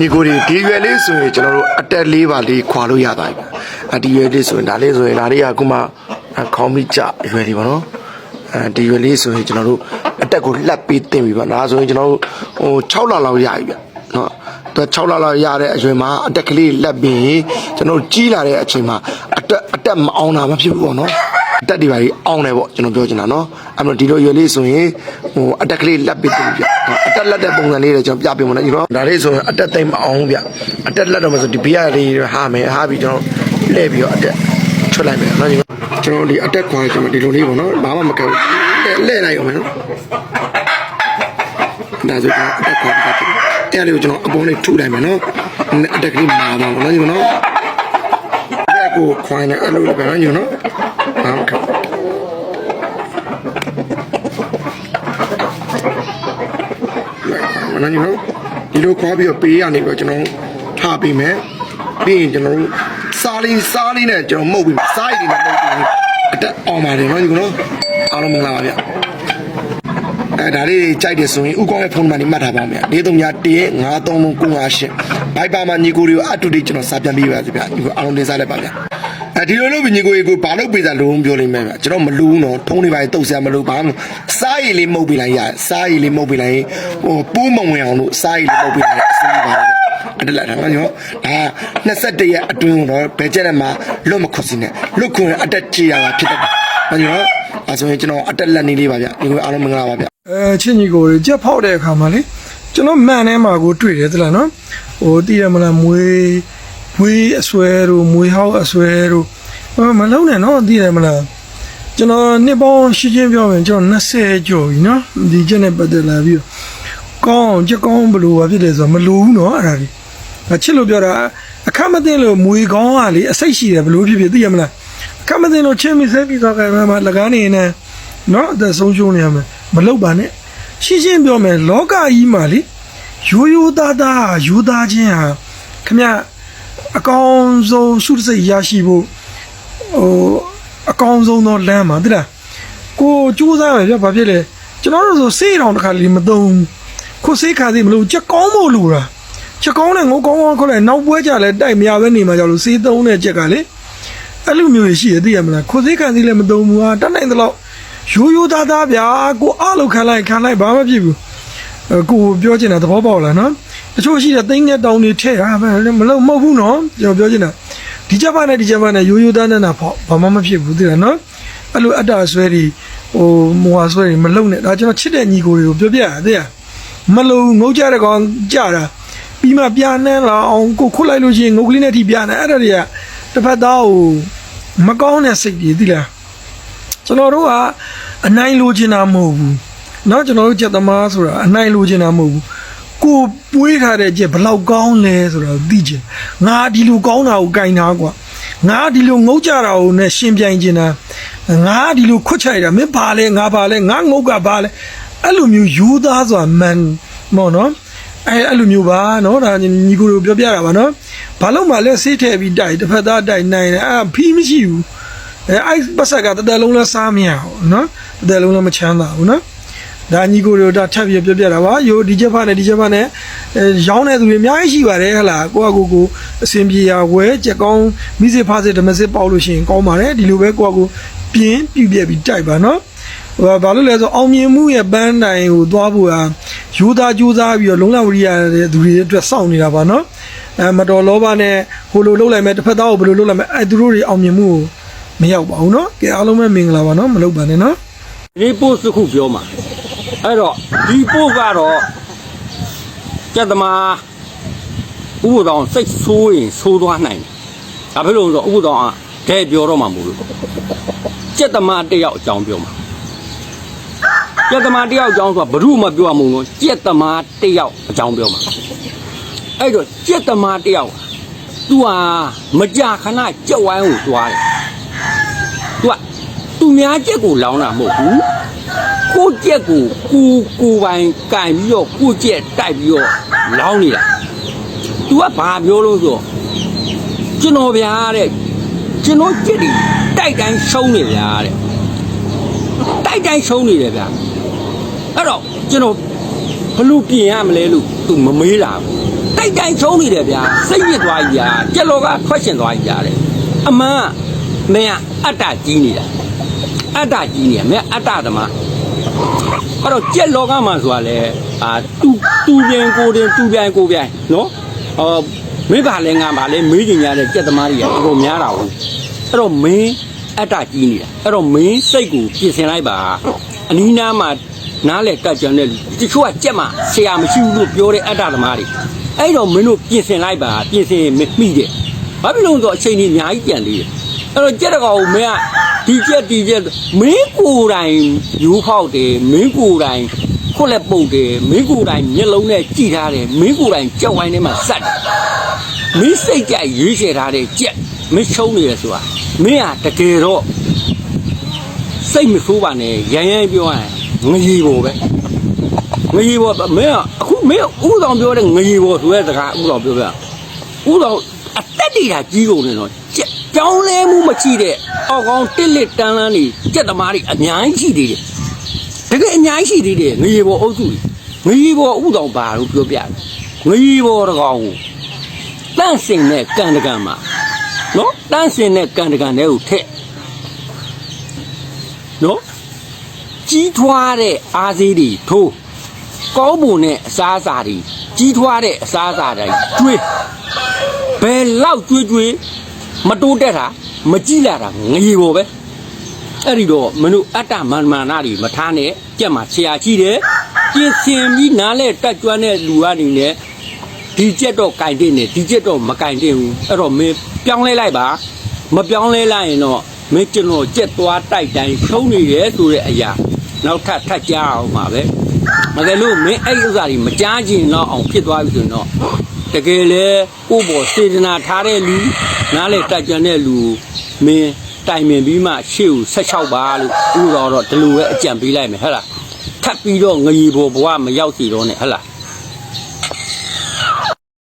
ညီကိုဒီဒီရွယ်လေးဆိုရင်ကျွန်တော်တို့အတက်လေးပါလေးခွာလို့ရသွားပြီအဒီရွယ်လေးဆိုရင်ဒါလေးဆိုရင်ဒါလေးကအခုမှခေါင်းမိကြရွယ်လေးပါနော်အဲဒီရွယ်လေးဆိုရင်ကျွန်တော်တို့အတက်ကိုလှက်ပြီးတင်ပြီပါဒါဆိုရင်ကျွန်တော်တို့ဟို6လလောက်ရပြီဗျနော်သူ6လလောက်ရတဲ့အရွယ်မှာအတက်ကလေးလက်ပြီးရင်ကျွန်တော်တို့ကြီးလာတဲ့အချိန်မှာအတက်အတက်မအောင်တာမဖြစ်ဘူးပေါ့နော်အ တက်ဒီပါကြီးအောင်တယ်ပေါ့ကျွန်တော်ပြောချင်တာနော်အဲ့တော့ဒီလိုရွယ်လေးဆိုရင်ဟိုအတက်ကလေးလက်ပြီးတင်ပြီဗျနော်အတက်လက်တဲ့ပုံစံလေးတွေကျွန်တော်ပြပြမလို့ညီတော့ဒါလေးဆိုရင်အတက်သိမ့်မအောင်ဗျအတက်လက်တော့မဆိုဒီဘီယာလေးဟာမယ်ဟာပြီးကျွန်တော်လှည့်ပြီးတော့အတက်ချွတ်လိုက်မယ်နော်ညီတော့ကျွန်တော်ဒီအတက်ခွာကျွန်တော်ဒီလိုလေးပေါ့နော်ဘာမှမကဘူးလှည့်လိုက်အောင်မယ်နော်ဒါဆိုတော့အတက်ခေါ်ပြီးတော့အဲ့ဒါလေးကိုကျွန်တော်အပေါ်လေးထုလိုက်မယ်နော်အတက်ကလေးမာပါတော့နော်ညီမနော်အဲ့ကိုခွိုင်းနေအဲ့လိုပဲနော်ညီမနော်ဟုတ်ကဲ့ မနော်ညီမနော်ဒီလိုခွာပြီးတော့ပေးရနေပြီးတော့ကျွန်တော်ထားပေးမယ်ပြီးရင်ကျွန်တော်တို့စားလေးစားလေးနဲ့ကျွန်တော်မှုတ်ပြီးစားရည်တွေနဲ့မှုတ်ပြီးအတက်အောင်ပါတယ်နော်ညီမနော်အားလုံးမင်္ဂလာပါဗျအဲဒါလေးကြိုက်တယ်ဆိုရင်ဥကောင်းရဲ့ဖုန်းနံပါတ်လေးမှတ်ထားပါမယ်၄3ည1 93398ဘိုက်ပါမှာညီကိုတွေကိုအတူတူကျွန်တော်စာပြန်ပေးပါစီဗျာညီကိုအားလုံးတင်စားလိုက်ပါဗျာအဲ ဒီလိုလို့ညီကိုတွေကိုဘာလို့ပေးစားလုံးပြောလိမ့်မယ်ဗျာကျွန်တော်မလူးတော့ထုံးနေပါတုတ်ဆရာမလို့ဘာမှစားရည်လေးမှုတ်ပေးလိုက်ရစားရည်လေးမှုတ်ပေးလိုက်ဟိုပိုးမဝင်အောင်လို့စားရည်လေးမှုတ်ပေးလိုက်အဆင်ပြေပါဗျာအဲ့ဒါလာတော့ညောဒါ21ရက်အတွင်းတော့ဘယ်ကျက်နဲ့မှလွတ်မခွစီနဲ့လွတ်ခွင့်အတက်ကြည်ရတာဖြစ်တတ်တယ်ညောအဲဆိုရင်ကျွန်တော်အတက်လက်နေလေးပါဗျာညီကိုအားလုံးမင်္ဂလာပါဗျာအဲချင်းကြီးကိုကြက်ဖောက်တဲ့အခါမှာလေကျွန်တော်မှန်ထဲမှာကိုတွေ့တယ်သလားနော်ဟိုတည်ရမလားမွေးမွေးအဆွဲတို့မွေးဟောက်အဆွဲတို့ဟို မလုံးနဲ့နော်တည်ရမလားကျွန်တော်နှစ်ပေါင်းရှင်းချင်းပြောရင်ကျွန်တော်20ကျော်ပြီနော်ဒီချက်နဲ့ပတ်သက်လာပြီးတော့ကောင်းအောင်ကြက်ကောင်းဘလို့ပါဖြစ်တယ်ဆိုတော့မလိုဘူးနော်အဲ့ဒါကြီးအချစ်လို့ပြောတာအခက်မသိလို့မွေကောင်းကလေအစိတ်ရှိတယ်ဘလို့ဖြစ်ဖြစ်သိရမလားအခက်မသိလို့ချင်းမိစဲပြီးတော့ကမှမလကားနေနေနော်အသက်ဆုံးရှုံးနေရမယ်မလောက်ပါနဲ့ရှင်းရှင်းပြောမယ်လောကကြီးမှာလေရိုးရိုးသားသားဟာယူသားချင်းဟာခမအကောင်ဆုံးစုစိတ်ရရှိဖို့ ဟိုအကောင်ဆုံးသောလမ်းမှာတိလားကိုစူးစမ်းရပြဘာဖြစ်လဲကျွန်တော်တို့ဆိုစေးတောင်တစ်ခါလေးမသုံးခုစေးခါသေးမလို့ချက်ကောင်းမို့လို့လားချက်ကောင်းနဲ့ငိုကောင်းကောင်းခေါ်လိုက်နောက်ပွဲကြလဲတိုက်မရပဲနေမှာကြောက်လို့စေးသုံးတဲ့ချက်ကလေအဲ့လိုမျိုးရှိရသိရမလားခုစေးခါသေးလည်းမသုံးဘူးဟာတတ်နိုင်သလောက်ရိုးရိုးသားသားဗျာကိုအားလို့ခံလိုက်ခံလိုက်ဘာမှဖြစ်ဘူးအဲ့ကိုပြောချင်တာသဘောပေါက်လားနော်တချို့ရှိတဲ့သိန်းနဲ့တောင်းနေထဲဟာမလို့မဟုတ်ဘူးနော်ကျွန်တော်ပြောချင်တာ ဒီချက်ပါနဲ့ဒီချက်ပါနဲ့ရိုးရိုးသားသားနာပေါ့ဘာမှမဖြစ်ဘူးသိလားနော်အဲ့လိုအတ္တဆွဲတွေဟိုမွာဆွဲတွေမလုံနဲ့ဒါကျွန်တော်ချစ်တဲ့ညီကိုတွေကိုပြောပြရသေးရမလုံငုတ်ကြတဲ့ကောင်ကြတာပြီးမှပြာနှမ်းလာအောင်ကိုခုတ်လိုက်လို့ရှိရင်ငုတ်ကလေးနဲ့ထိပြာနှမ်းအဲ့ဒါတွေကတစ်ဖက်သားကိုမကောင်းတဲ့စိတ်တွေသိလား ကျွန်တော်တို့ကအနိုင်လိုချင်တာမဟုတ်ဘူးเนาะကျွန်တော်တို့ချက်သမားဆိုတာအနိုင်လိုချင်တာမဟုတ်ဘူး ကိုပွေးထားတဲ့ကြက်ဘလောက်ကောင်းလဲဆိုတော့သိကြငါဒီလိုကောင်းတာကိုကင်တာကွာငါဒီလိုငုတ်ကြတာကိုနဲ့ရှင်ပြိုင်ကျင်တာငါဒီလိုခွတ်ချိုက်တာမင်းဘာလဲငါဘာလဲငါငုတ်ကဘာလဲအဲ့လိုမျိုးယူသားစွာမန်မော်နော်အဲ့အဲ့လိုမျိုးပါနော်ဒါညီကိုတို့ပြောပြတာပါနော်ဘာလို့မှလဲဆေးထည့်ပြီးတိုက်တစ်ဖက်သားတိုက်နိုင်တယ်အာဖီးမရှိဘူးအဲအိုက်ပတ်ဆက်ကတသက်လုံးလဲစားမရဘူးနော်တသက်လုံးလဲမချမ်းသာဘူးနော် ဒါညီကိုတို့ဒါထပ်ပြီးပြပြတာပါရိုးဒီချက်ဖနဲ့ဒီချက်ဖနဲ့ရောင်းတဲ့သူတွေအများကြီးရှိပါတယ်ဟလာကိုကကိုကိုအစင်ပြေရဝဲချက်ကောင်းမိစစ်ဖစစ်ဓမစစ်ပေါက်လို့ရှိရင်ကောင်းပါတယ်ဒီလိုပဲကိုကကိုပြင်းပြပြပြီးတိုက်ပါနော်ဘာလို့လဲဆိုအောင်မြင်မှုရဲ့ပန်းတိုင်ကိုသွားဖို့ဟာယူသားကြိုးစားပြီးတော့လုံလဝရိယတဲ့သူတွေအတွက်စောင့်နေတာပါနော်အဲမတော်လောဘနဲ့ဟိုလိုလှုပ်လိုက်မယ်တစ်ဖက်သားကိုဘယ်လိုလှုပ်လိုက်မယ်အဲသူတို့တွေအောင်မြင်မှုကိုမရောက်ပါဘူးနော်ကဲအားလုံးပဲမင်္ဂလာပါနော်မလုပ်ပါနဲ့နော် report တစ်ခုပြောမှာ အဲ့တော့ဒီပို့ကတော့ကျက်သမားဥပဒေစိတ်ဆိုးရင်ဆိုးသွားနိုင်တယ်ဒါဖြစ်လို့ဆိုဥပဒေကဒဲပြောတော့မှာမဟုတ်ဘူးကျက်သမားတစ်ယောက်အကြောင်းပြောမှာကျက်သမားတစ်ယောက်အကြောင်းဆိုတာဘ ᱹ မှပြောမှာမဟုတ်ဘူးကျက်သမားတစ်ယောက်အကြောင်းပြောမှာအဲ့တော့ကျက်သမားတစ်ယောက်သူဟာမကြာခဏကြက်ဝိုင်းကိုတွားတယ်သူကသူများကျက်ကိုလောင်းတာမဟုတ်ဘူး ကိုကြက်ကိုကိုကိုပိုင်ကင်ပြီးတော့ကိုကြက်တိုက်ပြီးတော့လောင်းနေတာ तू ကဘာပြောလို့ဆိုတော့ကျွန်တော်ဗျာတဲ့ကျွန်တော်ကြက်တွေတိုက်တိုင်းရှုံးနေဗျာတဲ့တိုက်တိုင်းရှုံးနေတယ်ဗျာအဲ့တော့ကျွန်တော်ဘလို့ပြင်ရမလဲလို့ तू မမေးတာဘူးတတိုက်တိုင်းချုံးနေတယ်ဗျာစိတ်ညစ်သွားကြီးဗျာကြက်လောကထွက်ရှင်သွားကြီးဗျာတဲ့အမှန်မင်းကအတ္တကြီးနေတာ အတ္တကြီးနေမင်းအတ္တသမားအဲ့တော့ကြက်လောကမှာဆိုတာလေအာတူတူပြန်ကိုတင်တူပြန်ကိုပြန်နော်အော်မိဘလည်းငါပါလေမေးကြင်ရတဲ့ကြက်သမားတွေကတော်တော်များတာဟုတ်အဲ့တော့မင်းအတ္တကြီးနေတာအဲ့တော့မင်းစိတ်ကိုပြင်ဆင်လိုက်ပါအနီးနားမှာနားလေကတ်ကြံတဲ့လူတချို့ကကြက်မှာဆရာမရှိဘူးလို့ပြောတဲ့အတ္တသမားတွေအဲ့တော့မင်းတို့ပြင်ဆင်လိုက်ပါပြင်ဆင်မိတယ်ဘာဖြစ်လို့လဲဆိုတော့အချိန်ကြီးအများကြီးကြံသေးတယ် အဲ့တော့ကြက်တကောင်ကိုမင်းကဒီကြက်ဒီကြက်မင်းကိုယ်တိုင်ယူဖောက်တယ်မင်းကိုယ်တိုင်ခွက်လက်ပုတ်တယ်မင်းကိုယ်တိုင်မျက်လုံးနဲ့ကြည့်ထားတယ်မင်းကိုယ်တိုင်ကြောက်ဝိုင်းထဲမှာစက်တယ်မင်းစိတ်ကြိုက်ရွေးချယ်ထားတဲ့ကြက်မင်းရှုံးနေရဆိုတာမင်းဟာတကယ်တော့စိတ်မဆိုးပါနဲ့ရမ်းရမ်းပြောရရင်ငရီပေါ်ပဲငရီပေါ်မင်းကအခုမင်းဥတော်ပြောတဲ့ငရီပေါ်ဆိုတဲ့စကားဥတော်ပြောပြဥတော်အသက်တည်တာကြီးကုန်နေတော့ ကြက်ကြောင်းလဲမှုမကြည့်တဲ့အောက်ကောင်းတစ်လက်တန်းလန်းနေကြက်သမားတွေအများကြီးရှိသေးတယ်တကယ်အများကြီးရှိသေးတယ်ငရီပေါ်အုပ်စုငရီပေါ်ဥတော်ပါလို့ပြောပြတယ်ငရီပေါ်တကောင်ကိုတန့်စင်တဲ့ကံတကံမှာနော်တန့်စင်တဲ့ကံတကံတွေကိုထက်နော်ကြီးထွားတဲ့အားသေးတွေထိုးကောင်းပုံနဲ့အစားအစာတွေကြီးထွားတဲ့အစားအစာတွေကျွေးဘယ်လောက်ကျွေးကျွေး မတိုးတက်တာမကြည့်လာတာငရေပေါ်ပဲအဲ့ဒီတော့မနုအတ္တမာနမာနတွေမထားနဲ့ကြက်မှာဆရာကြီးတယ်ပြင်ဆင်ပြီးနားလဲတက်ကြွတဲ့လူကနေနဲ့ဒီကြက်တော့ကင်တင်နေဒီကြက်တော့မကင်တင်ဘူးအဲ့တော့မင်းပြောင်းလဲလိုက်ပါမပြောင်းလဲလိုက်ရင်တော့မင်းကျွန်တော်ကြက်သွားတိုက်တိုင်းရှုံးနေတယ်ဆိုတဲ့အရာနောက်ထပ်ထပ်ကြားအောင်ပါပဲမကယ်လို့မင်းအဲ့ဒီဥစ္စာတွေမကြားချင်တော့အောင်ဖြစ်သွားပြီဆိုရင်တော့ တကယ်လေကိုယ့်ဘောစေတနာထားတဲ့လူနားလေတက်ကြံတဲ့လူမင်းတိုင်ပင်ပြီးမှရှေ့ကိုဆက်လျှောက်ပါလို့ဥတော်တော့ဒီလိုပဲအကြံပေးလိုက်မယ်ဟဲ့လားထပ်ပြီးတော့ငရီဘောဘဝမရောက်စီတော့နဲ့ဟဲ့လား